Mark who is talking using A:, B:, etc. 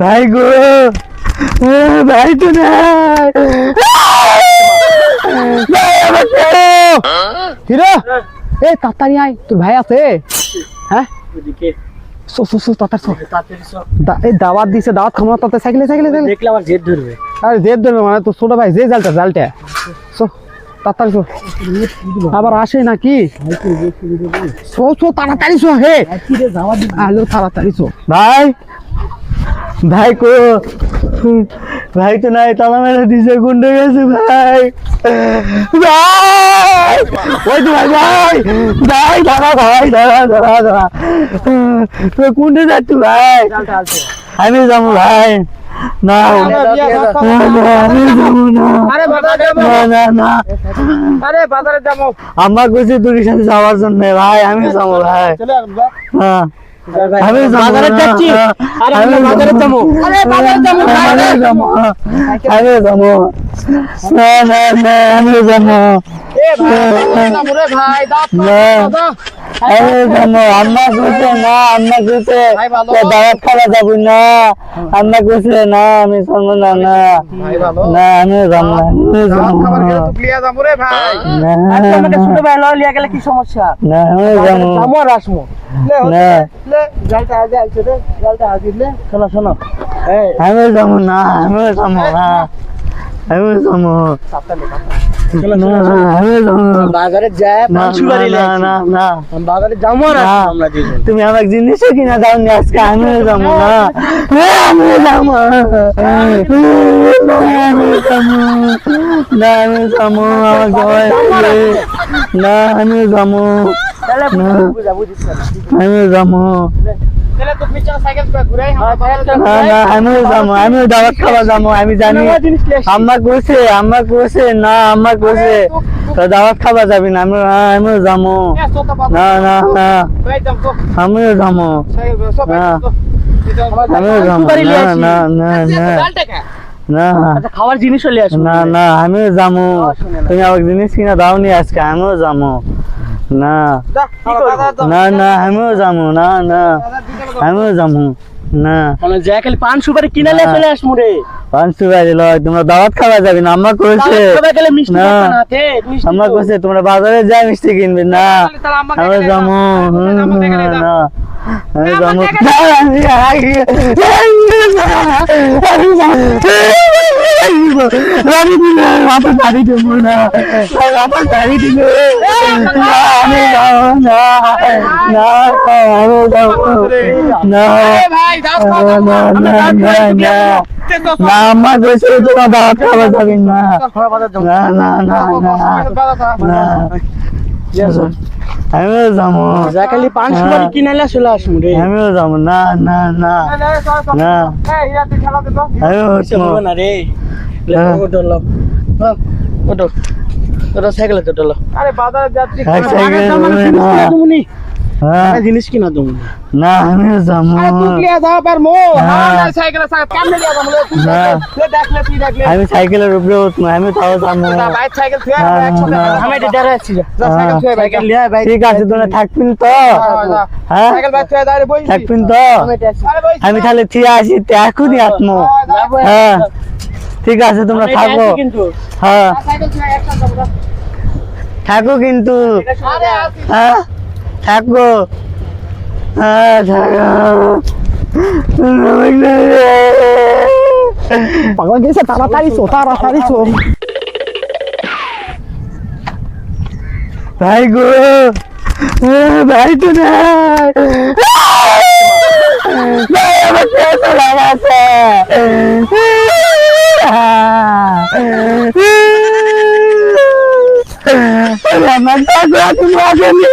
A: ভাই গো। ভাই তো। হিরো এই তাড়াতাড়ি আয়। তোর ভাই আছে? হ্যাঁ? সো সো সো তাড়াতাড়ি সো।
B: তাড়াতাড়ি
A: দাওয়াত দিছে দাওয়াত খামা তাতে সাইকেলে সাইকেলে সাইকেলে।
B: দেখলে আমার জেদ ধরবে।
A: আরে দেব দেবে মানে তো ছোট ভাই যে জালটা জালটা। সো তাড়াতাড়ি সো আবার আসে নাকি? সো সো তাড়াতাড়ি সো হে। আলো তাড়াতাড়ি সো ভাই ভাই কো ভাই তো নাই তালা মেরে দিছে গুন্ডে গেছে ভাই। ভাই! ওই তো ভাই ভাই! ভাই দাঁড়া ভাই দাঁড়া দাঁড়া দাঁড়া। তুই কোনটা যাচ্ছি ভাই। আমি যাব ভাই। না আমার কইছে তোর সাথে যাওয়ার জন্য ভাই আমি যাব ভাই। হ্যাঁ। আমি
B: বাজারে যাচ্ছি। আরে
A: আমি
B: বাজারে যাব। আরে বাজারে যাব, বাজারে
A: যাব। আরে যাব। না না না আমি যাব।
B: এ ভাই না মোরে ভাই। দাও
A: যাব আম্মা কইছে না আম্মা কইছে
B: ভাই ভালো।
A: তো দাওয়াত খাওয়া যাব না। আম্মা কইছে না আমি যাব না না। না আমি যাব না আমি
B: খাবার তো যাব রে ভাই।
A: না
B: আমাকে ছোট ভাই লয় লিয়া গেলে কি সমস্যা?
A: না আমি যাব
B: যাব আর লে লে জালটা আজ আইছে রে জালটা হাজির লে শোনো শোনো এই।
A: আমি যাব না আমি যাব না।
B: আমরা
A: তুমি আমাকে জিনিস কিনা দাও নি আজকে আমি যাব না। এ, আমি যাব। না, আমি যাব। না আমি যাব। আমার ভয় না আমি যাব। আমি যাব।
B: আমরা
A: আমি আমি দাওয়াত খাওয়া যাব আমি জানি। আম্মা কইছে আম্মা কইছে না আম্মা কইছে তো দাওয়াত খাওয়া যাবি না আমি আমি যাব। না না না আমিও যাব। আমিও যাব। না না না না। না।
B: আচ্ছা খাওয়ার জিনিস চলে
A: না না আমিও যাব। তুমি আমাকে জিনিস কিনা দাও নি আজকে আমিও যাব। না। না না আমিও যাব। না না। আমিও যাব না।
B: যা খালি পান সুপারি কিনে নিয়ে চলে আসব রে।
A: পাঁচশো বাড়ি লয় তোমরা দাওয়াত খাওয়া যাবে না আম্মা কইছে। না। আম্মা তোমরা বাজারে যাই মিষ্টি কিনবে। না।
B: তাহলে আম্মাকে
A: আমি
B: ডেকে
A: যাব
B: দাও। আম্মাকে ডেকে দাও।
A: না। আমি যাব আমি আমি। আমি আমার গাড়ি দেবো না আমার গাড়ি দিব আমি যাব না না আমি যাব না না না না না না আমার তোমরা না। না না না না। না আমিও যাব
B: যা পান সুপারি কিনে চলে আসব রে
A: আমিও যাব না না না না আমিও
B: না রে লে,
A: হ্যাঁ।
B: ওটো। হ্যাঁ, ওটো। সাইকেলে তো আরে বাজারে
A: যাবে
B: জিনিস কিনা।
A: হ্যাঁ। না যাব
B: যাব? লে।
A: আমি সাইকেলের উপরে উঠবো আমি তাও যাব
B: থুয়ে। যাব।
A: হ্যাঁ।
B: থুয়ে বাইক।
A: ঠিক আছে তোমরা থাকবেন তো
B: হ্যাঁ, যা। সাইকেল বাইক থুয়ে দাঁড়িয়ে বইছি।
A: থাকবেন তো
B: আমি।
A: তাহলে ঠিক আছি এখনই আত্মো
B: হ্যাঁ, যাব।
A: ঠিক আছে তোমরা থাকো।
B: কিন্তু।
A: হ্যাঁ।
B: সাইকেল থুয়ে একসাথে যাব, যা।
A: থাকো কিন্তু। হ্যাঁ থাকো। হ্যাঁ থাকো।
C: গেছে তাড়াতাড়ি চো তাড়াতাড়ি চো
A: ভাই গো। ভাই তো নাই ভাই আমার শেষ হয়ে গেছে আমার টাকা তুমি আসেনি